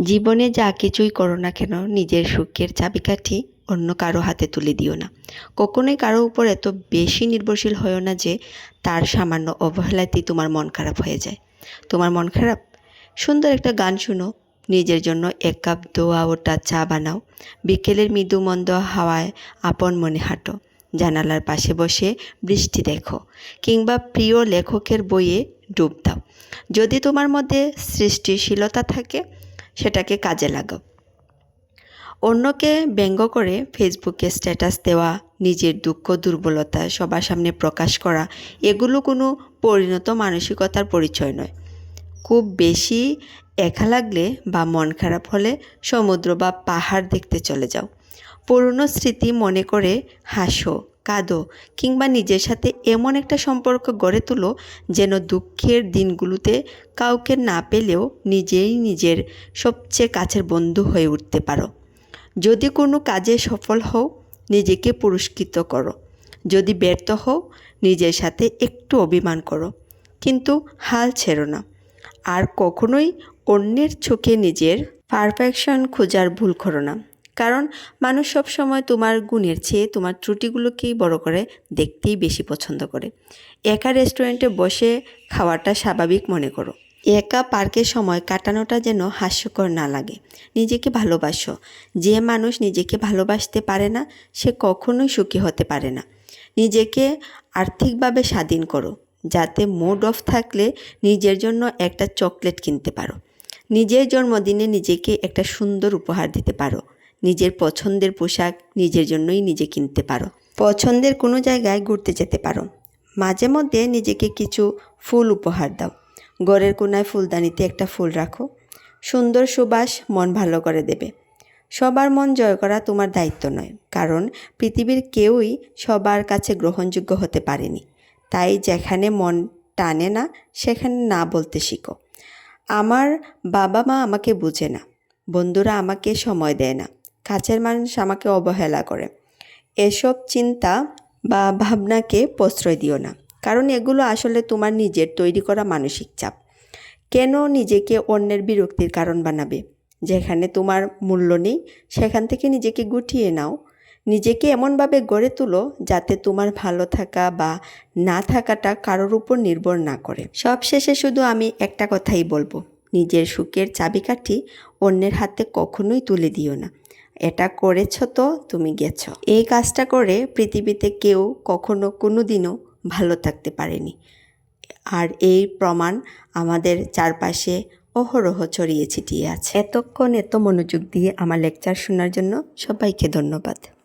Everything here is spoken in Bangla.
জীবনে যা কিছুই করো না কেন, নিজের সুখের চাবিকাঠি অন্য কারও হাতে তুলে দিও না। কখনোই কারও উপর এত বেশি নির্ভরশীল হয়েও না যে তার সামান্য অবহেলাতেই তোমার মন খারাপ হয়ে যায়। তোমার মন খারাপ? সুন্দর একটা গান শুনো। নিজের জন্য এক কাপ দোয়া ওটা চা বানাও। বিকেলের মৃদু মন্দ হাওয়ায় আপন মনে হাঁটো। জানালার পাশে বসে বৃষ্টি দেখো কিংবা প্রিয় লেখকের বইয়ে ডুব দাও। যদি তোমার মধ্যে সৃষ্টিশীলতা থাকে সেটাকে কাজে লাগাও। অন্যকে ব্যঙ্গ করে ফেসবুকে স্ট্যাটাস দেওয়া, নিজের দুঃখ, দুর্বলতা সবার সামনে প্রকাশ করা, এগুলো কোনো পরিণত মানসিকতার পরিচয় নয়। খুব বেশি একা লাগলে বা মন খারাপ হলে সমুদ্র বা পাহাড় দেখতে চলে যাও। পুরনো স্মৃতি মনে করে হাসো। কাঁদো কিংবা নিজের সাথে এমন একটা সম্পর্ক গড়ে তোলো যেন দুঃখের দিনগুলোতে কাউকে না পেলেও নিজেই নিজের সবচেয়ে কাছের বন্ধু হয়ে উঠতে পারো। যদি কোনো কাজে সফল হও, নিজেকে পুরস্কৃত করো। যদি ব্যর্থ হও, নিজের সাথে একটু অভিমান করো। কিন্তু হাল ছেড়ো না। আর কখনোই অন্যের চোখে নিজের পারফেকশন খোঁজার ভুল করো না। কারণ মানুষ সব সময় তোমার গুণের চেয়ে তোমার ত্রুটিগুলোকেই বড় করে, দেখতেই বেশি পছন্দ করে। একা রেস্টুরেন্টে বসে খাওয়াটা স্বাভাবিক মনে করো। একা পার্কে সময় কাটানোটা যেন হাস্যকর না লাগে। নিজেকে ভালোবাসো। যে মানুষ নিজেকে ভালোবাসতে পারে না, সে কখনোই সুখী হতে পারে না। নিজেকে আর্থিকভাবে স্বাধীন করো। যাতে মুড অফ থাকলে নিজের জন্য একটা চকলেট কিনতে পারো। নিজের জন্মদিনে নিজেকে একটা সুন্দর উপহার দিতে পারো। নিজের পছন্দের পোশাক নিজের জন্যই নিজে কিনতে পারো। পছন্দের কোনো জায়গায় ঘুরতে যেতে পারো। মাঝে মধ্যে নিজেকে কিছু ফুল উপহার দাও। ঘরের কোনায় ফুলদানিতে একটা ফুল রাখো। সুন্দর সুবাস মন ভালো করে দেবে। সবার মন জয় করা তোমার দায়িত্ব নয়, কারণ পৃথিবীর কেউই সবার কাছে গ্রহণযোগ্য হতে পারেনি। তাই যেখানে মন টানে না, সেখানে না বলতে শিখো। আমার বাবা মা আমাকে বুঝে না। বন্ধুরা আমাকে সময় দেয় না। কাছের মানুষ আমাকে অবহেলা করে। এসব চিন্তা বা ভাবনাকে প্রশ্রয় দিও না, কারণ এগুলো আসলে তোমার নিজের তৈরি করা মানসিক চাপ। কেন নিজেকে অন্যের বিরক্তির কারণ বানাবে? যেখানে তোমার মূল্য নেই, সেখান থেকে নিজেকে গুটিয়ে নাও। নিজেকে এমনভাবে গড়ে তুলো যাতে তোমার ভালো থাকা বা না থাকাটা কারোর উপর নির্ভর না করে। সব শেষে শুধু আমি একটা কথাই বলব, নিজের সুখের চাবিকাঠি অন্যের হাতে কখনোই তুলে দিও না। এটা করেছ তো তুমি গেছ। এই কাজটা করে পৃথিবীতে কেউ কখনো কোনো দিনও ভালো থাকতে পারেনি। আর এই প্রমাণ আমাদের চারপাশে অহরহ ছড়িয়ে ছিটিয়ে আছে। এতক্ষণ এত মনোযোগ দিয়ে আমার লেকচার শোনার জন্য সবাইকে ধন্যবাদ।